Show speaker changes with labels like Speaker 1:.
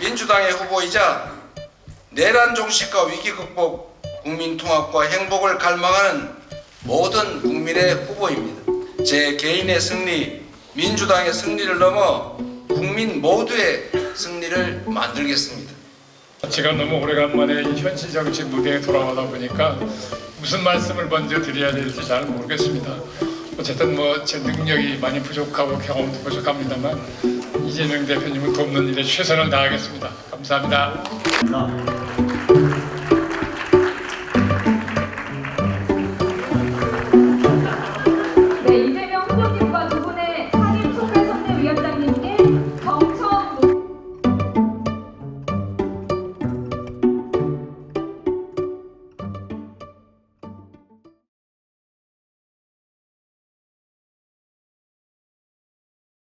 Speaker 1: 민주당의 후보이자 내란 종식과 위기 극복, 국민 통합과 행복을 갈망하는 모든 국민의 후보입니다. 제 개인의 승리, 민주당의 승리를 넘어 국민 모두의 승리를 만들겠습니다.
Speaker 2: 제가 너무 오래간만에 이 현실 정치 무대에 돌아오다 보니까 무슨 말씀을 먼저 드려야 될지 잘 모르겠습니다. 어쨌든 뭐 제 능력이 많이 부족하고 경험도 부족합니다만 이재명 대표님을 돕는 일에 최선을 다하겠습니다. 감사합니다.